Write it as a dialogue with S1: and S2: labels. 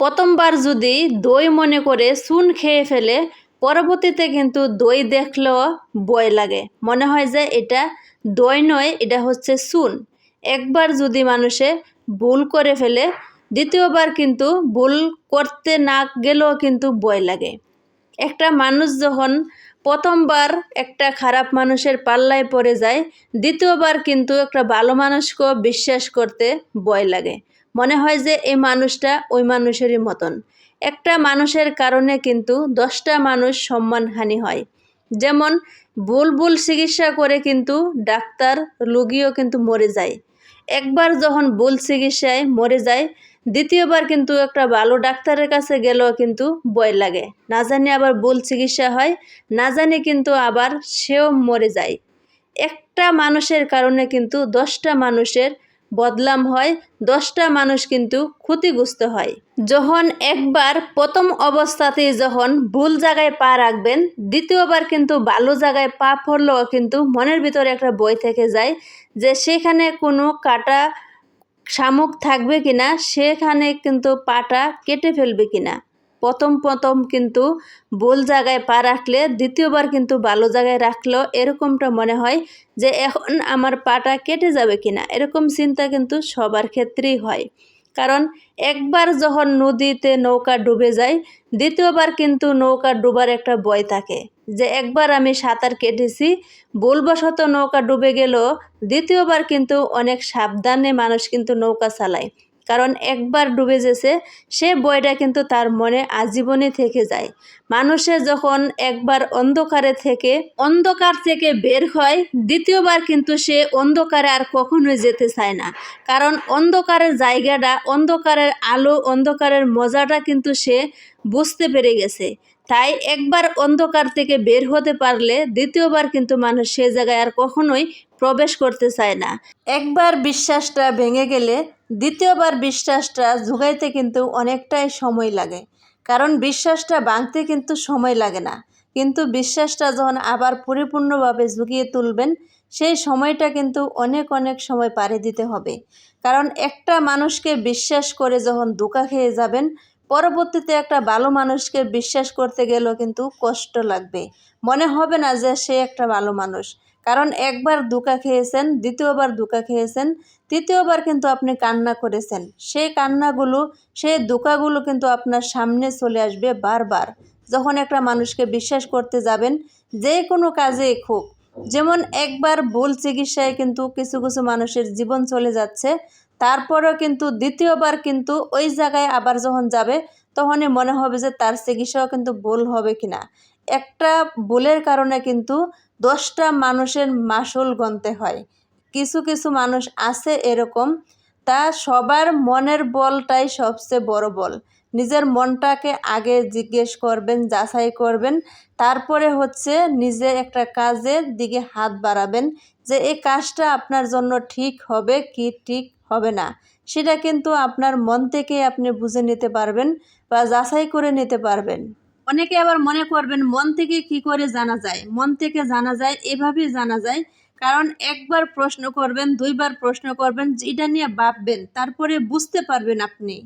S1: প্রথমবার যদি দই মনে করে চুন খেয়ে ফেলে, পরবর্তীতে কিন্তু দই দেখলেও ভয় লাগে। মনে হয় যে এটা দই নয়, এটা হচ্ছে চুন একবার যদি মানুষে ভুল করে ফেলে, দ্বিতীয়বার কিন্তু ভুল করতে না গেলেও কিন্তু ভয় লাগে। একটা মানুষ যখন প্রথমবার একটা খারাপ মানুষের পাল্লায় পড়ে যায়, দ্বিতীয়বার কিন্তু একটা ভালো মানুষকেও বিশ্বাস করতে ভয় লাগে। মনে হয় যে এই মানুষটা ওই মানুষেরই মতন। একটা মানুষের কারণে কিন্তু দশটা মানুষ সম্মানহানি হয়। যেমন ভুল ভুল চিকিৎসা করে কিন্তু ডাক্তার রুগীও কিন্তু মরে যায়। একবার যখন ভুল চিকিৎসায় মরে যায়, দ্বিতীয়বার কিন্তু একটা ভালো ডাক্তারের কাছে গেলেও কিন্তু ভয় লাগে। না জানি আবার ভুল চিকিৎসা হয়, না জানি কিন্তু আবার সেও মরে যায়। একটা মানুষের কারণে কিন্তু দশটা মানুষের বদলাম হয়, দশটা মানুষ কিন্তু ক্ষতিগ্রস্ত হয়। যখন একবার প্রথম অবস্থাতেই যখন ভুল জায়গায় পা রাখবেন, দ্বিতীয়বার কিন্তু ভালো জায়গায় পা পড়লেও কিন্তু মনের ভিতরে একটা বই থেকে যায় যে সেখানে কোনো কাটা শামুক থাকবে কিনা, সেখানে কিন্তু পাটা কেটে ফেলবে কিনা। প্রথম প্রথম কিন্তু ভুল জায়গায় পা রাখলে, দ্বিতীয়বার কিন্তু ভালো জায়গায় রাখলেও এরকমটা মনে হয় যে এখন আমার পাটা কেটে যাবে কিনা। এরকম চিন্তা কিন্তু সবার ক্ষেত্রেই হয়। কারণ একবার যখন নদীতে নৌকা ডুবে যায়, দ্বিতীয়বার কিন্তু নৌকা ডুবার একটা বয় থাকে যে একবার আমি সাঁতার কেটেছি, ভুলবশত নৌকা ডুবে গেল দ্বিতীয়বার কিন্তু অনেক সাবধানে মানুষ কিন্তু নৌকা চালায়। কারণ একবার ডুবে যেছে সে বইটা কিন্তু তার মনে আজীবনে থেকে যায়। মানুষে যখন একবার অন্ধকারে থেকে, অন্ধকার থেকে বের হয়, দ্বিতীয়বার কিন্তু সে অন্ধকারে আর কখনোই যেতে চায় না। কারণ অন্ধকারের জায়গাটা, অন্ধকারের আলো, অন্ধকারের মজাটা কিন্তু সে বুঝতে পেরে গেছে। তাই একবার অন্ধকার থেকে বের হতে পারলে দ্বিতীয়বার কিন্তু মানুষ সে জায়গায় আর কখনোই প্রবেশ করতে চায় না। একবার বিশ্বাসটা ভেঙে গেলে দ্বিতীয়বার বিশ্বাসটা জোগাইতে কিন্তু অনেকটাই সময় লাগে। কারণ বিশ্বাসটা ভাঙতে কিন্তু সময় লাগে না। কিন্তু বিশ্বাসটা যখন আবার পরিপূর্ণভাবে জুগিয়ে তুলবেন, সেই সময়টা কিন্তু অনেক অনেক সময় পাড়ি দিতে হবে। কারণ একটা মানুষকে বিশ্বাস করে যখন ধোকা খেয়ে যাবেন পরবর্তীতে একটা ভালো মানুষকে বিশ্বাস করতে গেলেও কিন্তু কষ্ট লাগবে। মনে হবে না যে সে একটা ভালো মানুষ। কারণ একবার ধোকা খেয়েছেন, দ্বিতীয়বার ধোকা খেয়েছেন, তৃতীয়বার কিন্তু আপনি কান্না করেছেন। সেই কান্নাগুলো সেই ধোকাগুলো কিন্তু আপনার সামনে চলে আসবে বারবার। যখন একটা মানুষকে বিশ্বাস করতে যাবেন, যে কোনো কাজে হোক যেমন একবার ভুল চিকিৎসায় কিন্তু কিছু কিছু মানুষের জীবন চলে যাচ্ছে, তারপরেও কিন্তু দ্বিতীয়বার কিন্তু ওই জায়গায় আবার যখন যাবে, তখনই মনে হবে যে তার চিকিৎসাও কিন্তু ভুল হবে কিনা। একটা ভুলের কারণে কিন্তু দশটা মানুষের মাসুল গনতে হয়। কিছু কিছু মানুষ আছে এরকম, তা সবার মনের বলটাই সবচেয়ে বড় বল। নিজের মনটাকে আগে জিজ্ঞেস করবেন, যাচাই করবেন। তারপরে হচ্ছে নিজে একটা কাজের দিকে হাত বাড়াবেন যে, এই কাজটা আপনার জন্য ঠিক হবে কি ঠিক হবে না? সেটা কিন্তু আপনার মন থেকে আপনি বুঝে নিতে পারবেন বা যাচাই করে নিতে পারবেন। অনেকে আবার মনে করবেন, মন থেকে কি করে জানা যায়? মন থেকে জানা যায়, এভাবেই জানা যায়। কারণ একবার প্রশ্ন করবেন, দুইবার প্রশ্ন করবেন এটা নিয়ে ভাববেন, তারপরে বুঝতে পারবেন আপনি।